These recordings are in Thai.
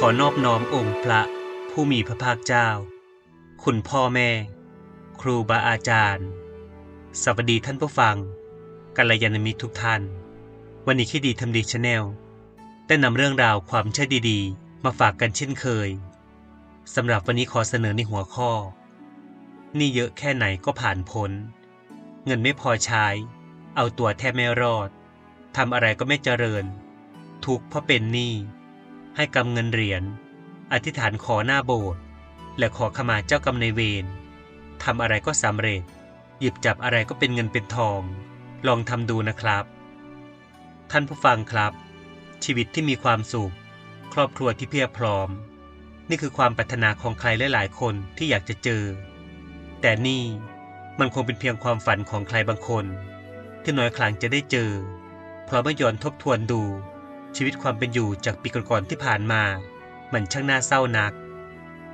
ขอนอบน้อมองค์พระผู้มีพระภาคเจ้า คุณพ่อแม่ ครูบาอาจารย์ สวัสดีท่านผู้ฟังกัลยาณมิตรทุกท่าน วันนี้คิดดีทำดีชาแนลได้นำเรื่องราวความเชื่อดีๆ มาฝากกันเช่นเคยสำหรับวันนี้ขอเสนอในหัวข้อ นี่เยอะแค่ไหนก็ผ่านพ้น เงินไม่พอใช้ เอาตัวแทบไม่รอดทำอะไรก็ไม่เจริญ ทุกข์เพราะเป็นหนี้ ให้กำเงินเหรียญ อธิษฐานขอหน้าโบสถ์ และขอขมาเจ้ากรรมนายเวรทำอะไรก็สำเร็จ หยิบจับอะไรก็เป็นเงินเป็นทอง ลองทำดูนะครับ ท่านผู้ฟังครับ ชีวิตที่มีความสุข ครอบครัวที่เพียบพร้อม นี่คือความปรารถนาของใครหลายๆ คนที่อยากจะเจอ แต่นี่มันคงเป็นเพียงความฝันของใครบางคน ที่น้อยครั้งจะได้เจอ เพราะเมื่อย้อนทบทวนดู ชีวิตความเป็นอยู่จากปีก่อนๆที่ผ่านมา มันช่างน่าเศร้านัก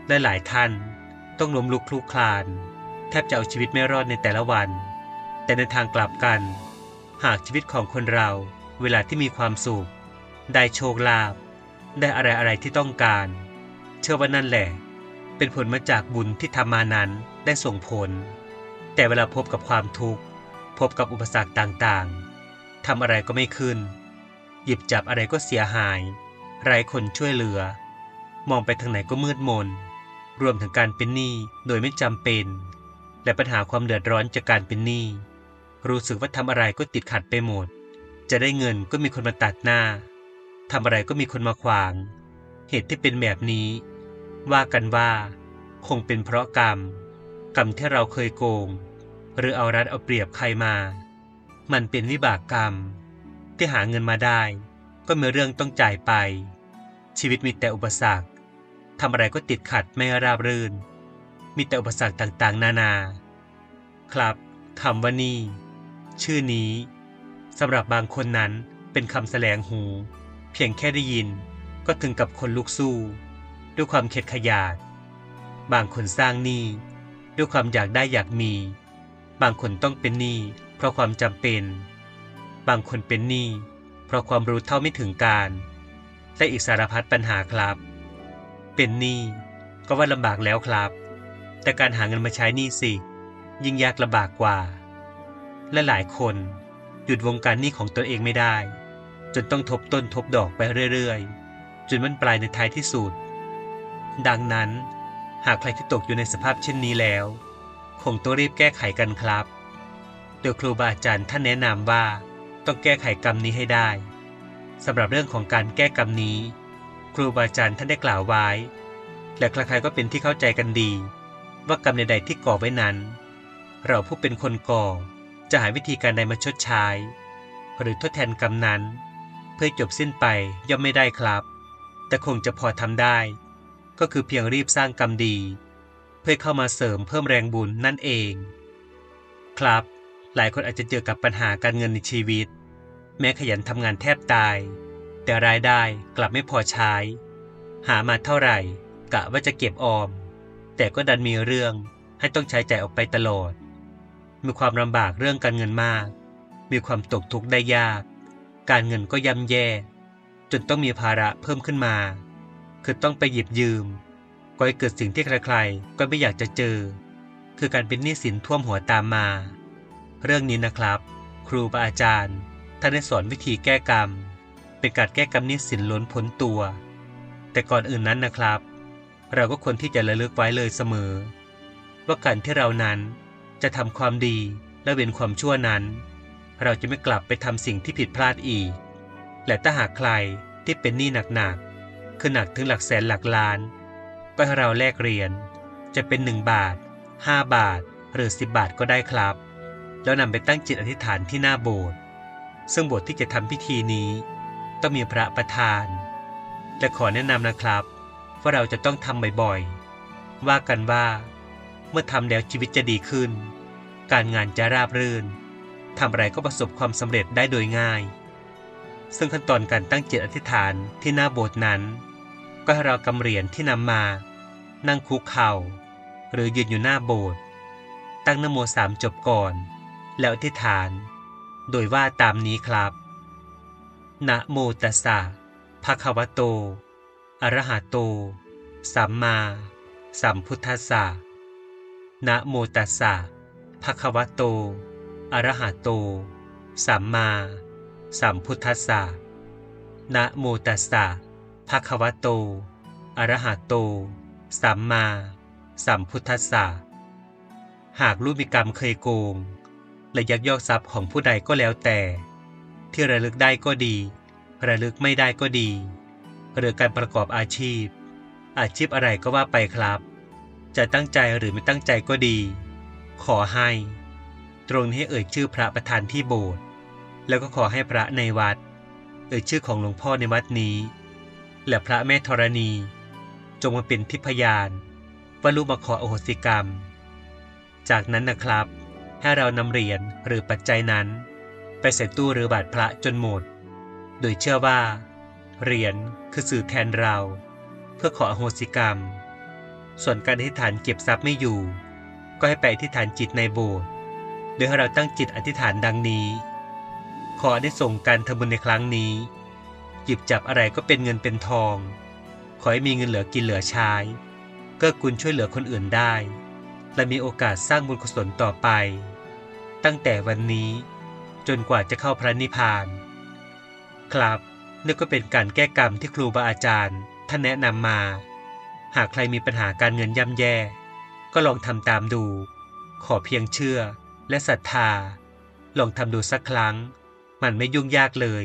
และหลายท่านต้องล้มลุกคลุกคลาน แทบจะเอาชีวิตไม่รอดในแต่ละวัน แต่ในทางกลับกัน หากชีวิตของคนเราเวลาที่มีความสุข ได้โชคลาภได้อะไรอะไรๆที่ต้องการ เชื่อว่านั่นแหละ เป็นผลมาจากบุญที่ทำมานั้นได้ส่งผล แต่เวลาพบกับความทุกข์ พบกับอุปสรรคต่างๆทำอะไรก็ไม่ขึ้น หยิบจับอะไรก็เสียหาย ไร้คนช่วยเหลือ มองไปทางไหนก็มืดมน รวมถึงการเป็นหนี้โดยไม่จำเป็น และปัญหาความเดือดร้อนจากการเป็นหนี้ รู้สึกว่าทำอะไรก็ติดขัดไปหมด จะได้เงินก็มีคนมาตัดหน้าทำอะไรก็มีคนมาขวาง เหตุที่เป็นแบบนี้ ว่ากันว่า คงเป็นเพราะกรรม กรรมที่เราเคยโกง หรือเอารัดเอาเปรียบใครมา มันเป็นวิบากกรรม ที่หาเงินมาได้ ก็มีเรื่องต้องจ่ายไป ชีวิตมีแต่อุปสรรคทำอะไรก็ติดขัดไม่ราบรื่น มีแต่อุปสรรคต่างๆ นานา ครับคำว่านี่ ชื่อนี้สำหรับบางคนนั้นเป็นคำแสลงหู เพียงแค่ได้ยินก็ถึงกับคนลุกสู้ ด้วยความเข็ดขยาด บางคนสร้างหนี้ด้วยความอยากได้อยากมี บางคนต้องเป็นหนี้เพราะความจำเป็น บางคนเป็นหนี้เพราะความรู้เท่าไม่ถึงการ และอีกสารพัดปัญหาครับ เป็นหนี้ก็ว่าลำบากแล้วครับ แต่การหาเงินมาใช้หนี้สิ ยิ่งยากลำบากกว่า และหลายคนหยุดวงการหนี้ของตัวเองไม่ได้ จนต้องทบต้นทบดอกไปเรื่อยๆ จนมันปลายในท้ายที่สุด ดังนั้น หากใครที่ตกอยู่ในสภาพเช่นนี้แล้ว คงต้องรีบแก้ไขกันครับ โดยครูบาอาจารย์ท่านแนะนำว่า ต้องแก้ไขกรรมนี้ให้ได้สำหรับเรื่องของการแก้กรรมนี้ ครูบาอาจารย์ท่านได้กล่าวไว้ และใครๆก็เป็นที่เข้าใจกันดี ว่ากรรมใดๆที่ก่อไว้นั้น เราผู้เป็นคนก่อจะหาวิธีการใดมาชดใช้ หรือทดแทนกรรมนั้น เพื่อจบสิ้นไปย่อมไม่ได้ครับ แต่คงจะพอทำได้ ก็คือเพียงรีบสร้างกรรมดี เพื่อเข้ามาเสริมเพิ่มแรงบุญนั่นเอง ครับ หลายคนอาจจะเจอกับปัญหาการเงินในชีวิต แม้ขยันทำงานแทบตาย แต่รายได้กลับไม่พอใช้ หามาเท่าไหร่กะว่าจะเก็บออม แต่ก็ดันมีเรื่องให้ต้องใช้จ่ายออกไปตลอด มีความลำบากเรื่องการเงินมาก มีความตกทุกข์ได้ยาก การเงินก็ย่ำแย่ จนต้องมีภาระเพิ่มขึ้นมา คือต้องไปหยิบยืมก็ให้เกิดสิ่งที่ใครๆ ก็ไม่อยากจะเจอ คือการเป็นหนี้สินท่วมหัวตามมา เรื่องนี้นะครับ ครูบาอาจารย์ท่านได้สอนวิธีแก้กรรม เป็นการแก้กรรมนี้สินล้นพ้นตัว แต่ก่อนอื่นนั้นนะครับ เราก็ควรที่จะระลึกไว้เลยเสมอ ว่าการที่เรานั้นจะทำความดีและเว้นความชั่วนั้น เราจะไม่กลับไปทำสิ่งที่ผิดพลาดอีก และถ้าหากใครที่เป็นหนี้หนักๆคือหนักถึงหลักแสนหลักล้าน ก็ให้เราแลกเหรียญจะเป็น 1 บาท 5 บาท หรือ 10 บาทก็ได้ครับ แล้วนำไปตั้งจิตอธิษฐานที่หน้าโบสถ์ซึ่งโบสถ์ที่จะทำพิธีนี้ ต้องมีพระประธาน และขอแนะนำนะครับว่าเราจะต้องทำบ่อยๆ ว่ากันว่า เมื่อทำแล้วชีวิตจะดีขึ้น การงานจะราบรื่นทำอะไรก็ประสบความสำเร็จได้โดยง่าย ซึ่งขั้นตอนการตั้งจิตอธิษฐานที่หน้าโบสถ์นั้น ก็ให้เรากำเหรียญที่นำมา นั่งคุกเข่า หรือยืนอยู่หน้าโบสถ์ตั้งนโมสามจบก่อน แล้วอธิษฐาน โดยว่าตามนี้ครับนะโมตัสสะภะคะวะโต อะระหะโต สัมมา สัมพุทธัสสะนะโมตัสสะภะคะวะโต อะระหะโต สัมมา สัมพุทธัสสะนะโมตัสสะภะคะวะโต อะระหะโต สัมมา สัมพุทธัสสะหากลูกมีกรรมเคยโกง และยักยอกทรัพย์ของผู้ใดก็แล้วแต่ ที่ระลึกได้ก็ดี ระลึกไม่ได้ก็ดี หรือการประกอบอาชีพ อาชีพอะไรก็ว่าไปครับ จะตั้งใจหรือไม่ตั้งใจก็ดี ขอให้ ตรงนี้ให้เอ่ยชื่อพระประธานที่โบสถ์แล้วก็ขอให้พระในวัด เอ่ยชื่อของหลวงพ่อในวัดนี้ และพระแม่ธรณี จงมาเป็นทิพยานว่าลูกมาขออโหสิกรรม จากนั้นนะครับ ให้เรานำเหรียญหรือปัจจัยนั้น ไปใส่ตู้หรือบาทพระจนหมด โดยเชื่อว่า เหรียญคือสื่อแทนเรา เพื่อขออโหสิกรรม ส่วนการอธิษฐานเก็บทรัพย์ไม่อยู่ ก็ให้ไปอธิษฐานจิตในโบสถ์โดยให้เราตั้งจิตอธิษฐานดังนี้ ขอได้ส่งการทำบุญในครั้งนี้ หยิบจับอะไรก็เป็นเงินเป็นทอง ขอให้มีเงินเหลือกินเหลือใช้เกื้อกูลช่วยเหลือคนอื่นได้ และมีโอกาสสร้างบุญกุศลต่อไป ตั้งแต่วันนี้จนกว่าจะเข้าพระนิพพาน ครับนี่ก็เป็นการแก้กรรมที่ครูบาอาจารย์ท่านแนะนำมา หากใครมีปัญหาการเงินย่ำแย่ ก็ลองทำตามดู ขอเพียงเชื่อและศรัทธา ลองทำดูสักครั้ง มันไม่ยุ่งยากเลย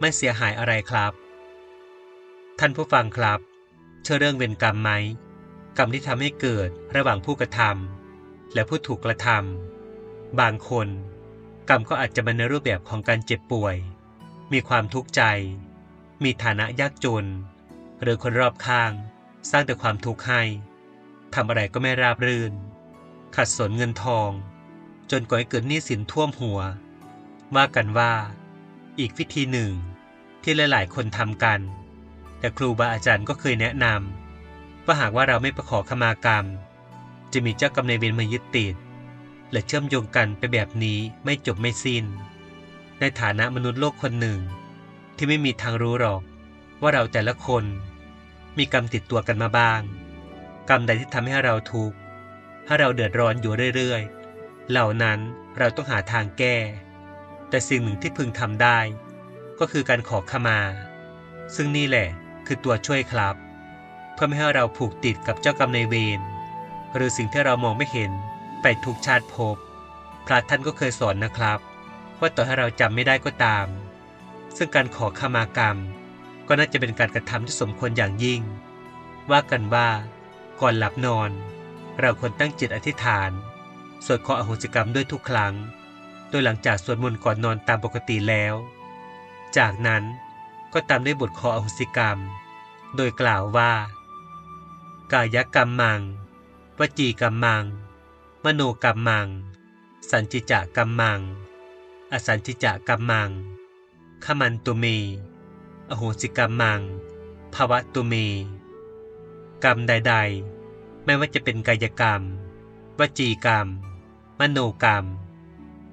ไม่เสียหายอะไรครับ ท่านผู้ฟังครับ เชื่อเรื่องเวรกรรมไหม กรรมที่ทำให้เกิดระหว่างผู้กระทำและผู้ถูกกระทำ บางคน กรรมก็อาจจะมาในรูปแบบของการเจ็บป่วย มีความทุกข์ใจ มีฐานะยากจน หรือคนรอบข้าง สร้างแต่ความทุกข์ให้ทำอะไรก็ไม่ราบรื่น ขัดสนเงินทอง จนก่อให้เกิดหนี้สินท่วมหัว ว่ากันว่า อีกวิธีหนึ่งที่หลาย ๆ คนทำกัน แต่ครูบาอาจารย์ก็เคยแนะนำว่าหากว่าเราไม่ประขอขมากรรม จะมีเจ้ากรรมนายเวรมายึดติด และเชื่อมโยงกันไปแบบนี้ไม่จบไม่สิ้น ในฐานะมนุษย์โลกคนหนึ่ง ที่ไม่มีทางรู้หรอก ว่าเราแต่ละคน มีกรรมติดตัวกันมาบ้าง กรรมใดที่ทำให้เราทุกข์ให้เราเดือดร้อนอยู่เรื่อยๆ เหล่านั้นเราต้องหาทางแก้ แต่สิ่งหนึ่งที่พึงทำได้ ก็คือการขอขมา ซึ่งนี่แหละคือตัวช่วยครับ เพื่อไม่ให้เราผูกติดกับเจ้ากรรมในเวรหรือสิ่งที่เรามองไม่เห็น ไปทุกชาติภพพระท่านก็เคยสอนนะครับ ว่าต่อให้เราจำไม่ได้ก็ตาม ซึ่งการขอขมากรรม ก็น่าจะเป็นการกระทำที่สมควรอย่างยิ่ง ว่ากันว่าก่อนหลับนอน เราควรตั้งจิตอธิษฐาน สวดขออโหสิกรรมด้วยทุกครั้ง โดยหลังจากสวดมนต์ก่อนนอนตามปกติแล้ว จากนั้นก็ตามด้วยบทขออโหสิกรรม โดยกล่าวว่า กายกรรมมัง วจีกรรมมัง มโนกรรมมัง สัญจิจะกรรมมัง อสัญจิจะกรรมมัง ขมันตุเม อโหสิกรรมมัง ภวะตุเม กรรมใด ๆ ไม่ว่าจะเป็นกายกรรม วจีกรรม มโนกรรม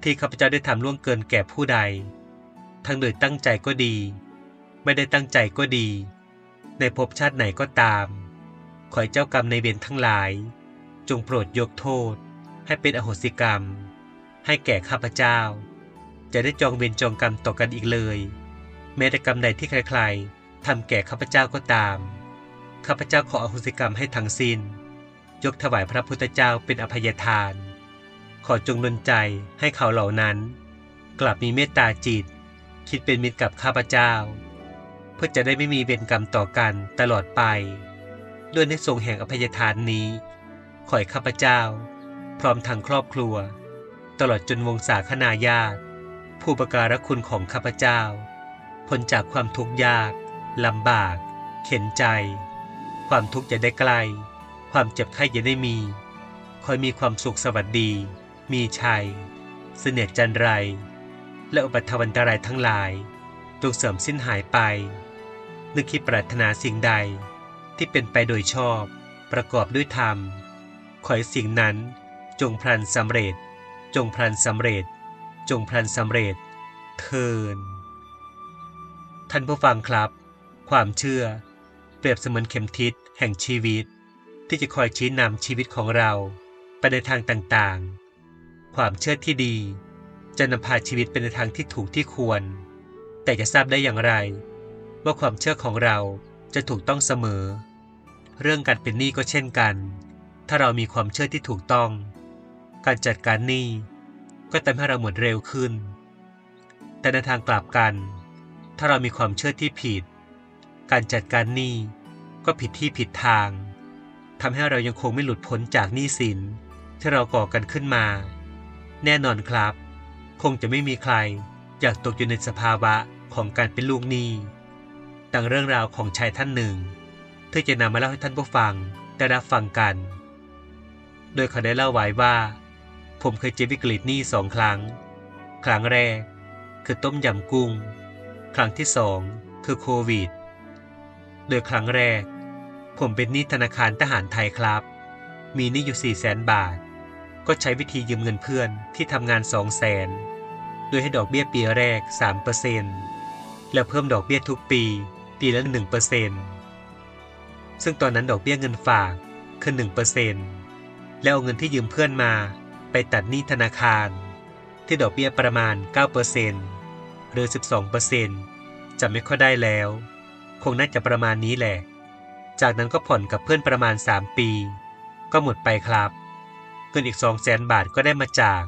ที่ข้าพเจ้าได้ทำล่วงเกินแก่ผู้ใด ทั้งโดยตั้งใจก็ดี ไม่ได้ตั้งใจก็ดี ในภพชาติไหนก็ตาม ขอให้เจ้ากรรมในเวรทั้งหลาย จงโปรดยกโทษ ให้เป็นอโหสิกรรม ให้แก่ข้าพเจ้า จะได้จองเวรจองกรรมต่อกันอีกเลย แม้แต่กรรมใดที่ใครๆทำแก่ข้าพเจ้าก็ตาม ข้าพเจ้าขออโหสิกรรมให้ทั้งสิ้น ยกถวายพระพุทธเจ้าเป็นอภัยทาน ขอจงดลใจให้เขาเหล่านั้น กลับมีเมตตาจิต คิดเป็นมิตรกับข้าพเจ้า เพื่อจะได้ไม่มีเวรกรรมต่อกันตลอดไป ด้วยในทรงแห่งอภัยทานนี้ขอให้ข้าพเจ้า พร้อมทางครอบครัว ตลอดจนวงศาคณาญาติ ผู้ประการคุณของข้าพเจ้าพ้นจากความทุกข์ยากลำบาก เข็นใจ ความทุกข์จะได้ใกล ความเจ็บไข้จะได้มี คอยมีความสุขสวัสดี มีชัย เสน่ห์จันไร และอุปัทวันตรายทั้งหลายจงเสริมสิ้นหายไป นึกคิดปรารถนาสิ่งใดที่เป็นไปโดยชอบ ประกอบด้วยธรรม ขอให้สิ่งนั้น จงพลันสำเร็จ จงพลันสำเร็จ จงพลันสำเร็จ เทิน ท่านผู้ฟังครับ ความเชื่อ เปรียบเสมือนเข็มทิศแห่งชีวิต ที่จะคอยชี้นำชีวิตของเรา ไปในทางต่างๆ ความเชื่อที่ดี จะนำพาชีวิตไปในทางที่ถูกที่ควร แต่จะทราบได้อย่างไร ว่าความเชื่อของเราจะถูกต้องเสมอ เรื่องการเป็นหนี้ก็เช่นกัน ถ้าเรามีความเชื่อที่ถูกต้อง การจัดการหนี้ก็ทำให้เราหมดเร็วขึ้น แต่ในทางกลับกัน ถ้าเรามีความเชื่อที่ผิด การจัดการหนี้ก็ผิดที่ผิดทางทำให้เรายังคงไม่หลุดพ้นจากหนี้สินที่เราก่อกันขึ้นมา แน่นอนครับ คงจะไม่มีใครอยากตกอยู่ในสภาวะของการเป็นลูกหนี้ดังเรื่องราวของชายท่านหนึ่งที่จะนำมาเล่าให้ท่านผู้ฟังได้รับฟังกัน โดยเขาได้เล่าไว้ว่า ผมเคยเจอวิกฤตนี้สองครั้ง ครั้งแรก คือต้มยำกุ้ง ครั้งที่สองคือโควิด โดยครั้งแรก ผมเป็นหนี้ธนาคารทหารไทยครับ มีหนี้อยู่4 0 0แสนบาท ก็ใช้วิธียืมเงินเพื่อนที่ทำงาน2 0 0แสนโดยให้ดอกเบี้ยปีแรก 3%แล้วเพิ่มดอกเบี้ยทุกปีปีละ 1%ซึ่งตอนนั้นดอกเบี้ยเงินฝากคือ1%แล้วเอาเงินที่ยืมเพื่อนมา ไปตัดหนี้ธนาคาร ที่ดอกเบี้ยประมาณ 9%หรือ 12%จะไม่ค่อยได้แล้ว คงน่าจะประมาณนี้แหละ จากนั้นก็ผ่อนกับเพื่อนประมาณ 3 ปี ก็หมดไปครับ เงินอีก 2 0 0แสนบาทก็ได้มาจาก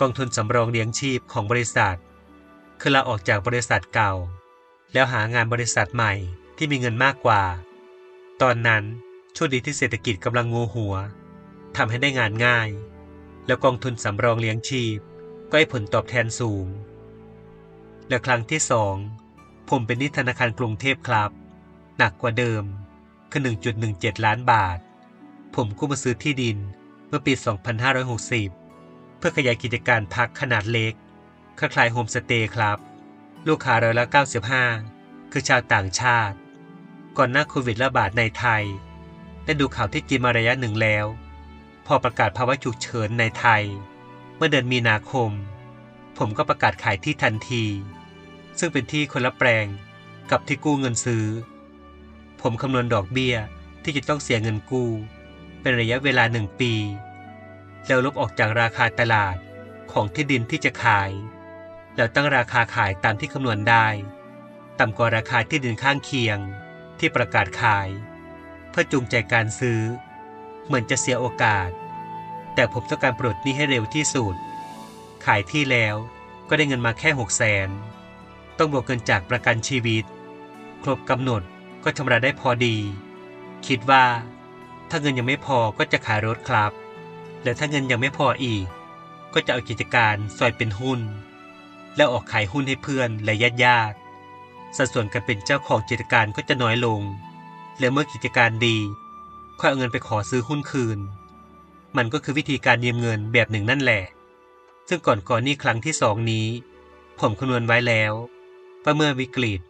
กองทุนสำรองเลี้ยงชีพของบริษัท คือลาออกจากบริษัทเก่า แล้วหางานบริษัทใหม่ที่มีเงินมากกว่า ตอนนั้นช่วงดีที่เศรษฐกิจกำลังงูหัวทำให้ได้งานง่าย แล้วกองทุนสำรองเลี้ยงชีพ ก็ให้ผลตอบแทนสูง และครั้งที่สองผมเป็นนี้ธนาคารกรุงเทพครับ หนักกว่าเดิมคือ 1.17 ล้านบาท ผมกู้มาซื้อที่ดินเมื่อปี 2560 เพื่อขยายกิจการพักขนาดเล็กคล้ายๆโฮมสเตย์ครับ ลูกค้ารายละ95 คือชาวต่างชาติ ก่อนหน้าโควิดระบาดในไทย ได้ดูข่าวที่จีนมาระยะหนึ่งแล้ว พอประกาศภาวะฉุกเฉินในไทย เมื่อเดือนมีนาคม ผมก็ประกาศขายที่ทันที ซึ่งเป็นที่คนละแปลงกับที่กู้เงินซื้อ ผมคำนวณดอกเบี้ยที่จะต้องเสียเงินกู้ เป็นระยะเวลาหนึ่งปี แล้วลบออกจากราคาตลาดของที่ดินที่จะขาย แล้วตั้งราคาขายตามที่คำนวณได้ ต่ำกว่าราคาที่ดินข้างเคียงที่ประกาศขาย เพื่อจูงใจการซื้อ เหมือนจะเสียโอกาส แต่ผมต้องการปลดหนี้ให้เร็วที่สุด ขายที่แล้วก็ได้เงินมาแค่หกแสน ต้องบวกเงินจากประกันชีวิต ครบกำหนดก็ชำระได้พอดี คิดว่า ถ้าเงินยังไม่พอก็จะขายรถครับ และถ้าเงินยังไม่พออีก ก็จะเอากิจการซอยเป็นหุ้น แล้วออกขายหุ้นให้เพื่อนและญาติญาติๆสัดส่วนการเป็นเจ้าของกิจการก็จะน้อยลง และเมื่อกิจการดี ค่อยเอาเงินไปขอซื้อหุ้นคืน มันก็คือวิธีการยืมเงินแบบหนึ่งนั่นแหละ ซึ่งก่อนก่อนนี้ครั้งที่สองนี้ ผมคำนวณไว้แล้ว ว่าเมื่อวิกฤต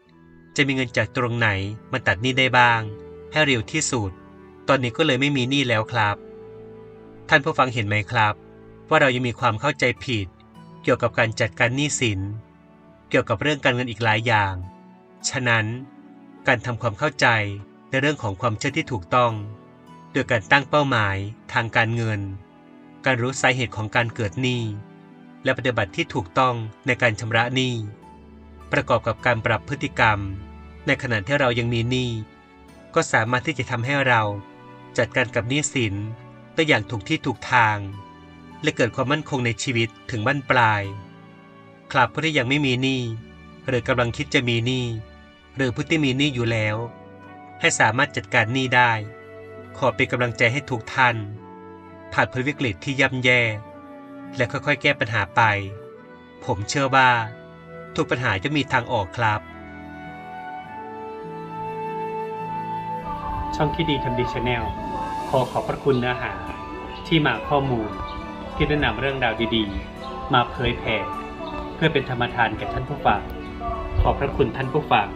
จะมีเงินจากตรงไหนมาตัดหนี้ได้บ้าง ให้เร็วที่สุด ตอนนี้ก็เลยไม่มีหนี้แล้วครับ ท่านผู้ฟังเห็นไหมครับ ว่าเรายังมีความเข้าใจผิด เกี่ยวกับการจัดการหนี้สิน เกี่ยวกับเรื่องการเงินอีกหลายอย่าง ฉะนั้น การทำความเข้าใจในเรื่องของความเชื่อที่ถูกต้อง โดยการตั้งเป้าหมายทางการเงิน การรู้สาเหตุของการเกิดหนี้ และปฏิบัติที่ถูกต้องในการชำระหนี้ ประกอบกับการปรับพฤติกรรม ในขณะที่เรายังมีหนี้ ก็สามารถที่จะทำให้เราจัดการกับหนี้สินได้อย่างถูกที่ถูกทาง และเกิดความมั่นคงในชีวิตถึงบั้นปลายครับผู้ที่ยังไม่มีหนี้หรือกำลังคิดจะมีหนี้หรือผู้ที่มีหนี้อยู่แล้ว ให้สามารถจัดการหนี้ได้ ขอเป็นกำลังใจให้ทุกท่าน ผ่านพ้นวิกฤตที่ย่ำแย่ และค่อยๆ แก้ปัญหาไป ผมเชื่อว่า ทุกปัญหาจะมีทางออกครับ ช่องที่ดีทำดีชาแนลขอขอบพระคุณเนื้อหา ที่มาข้อมูล ที่ได้นำเรื่องราวดีๆ มาเผยแผ่เพื่อเป็นธรรมทานแก่ท่านผู้ฟังขอบพระคุณท่านผู้ฟัง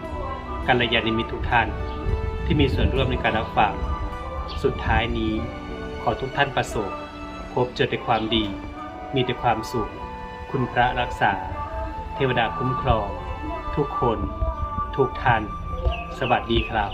กัลยาณมิตรทุกท่านที่มีส่วนร่วมในการรับฟัง สุดท้ายนี้ ขอทุกท่านประสบ พบเจอแต่ความดี มีแต่ความสุข คุณพระรักษา เทวดาคุ้มครอง ทุกคน ทุกท่าน สวัสดีครับ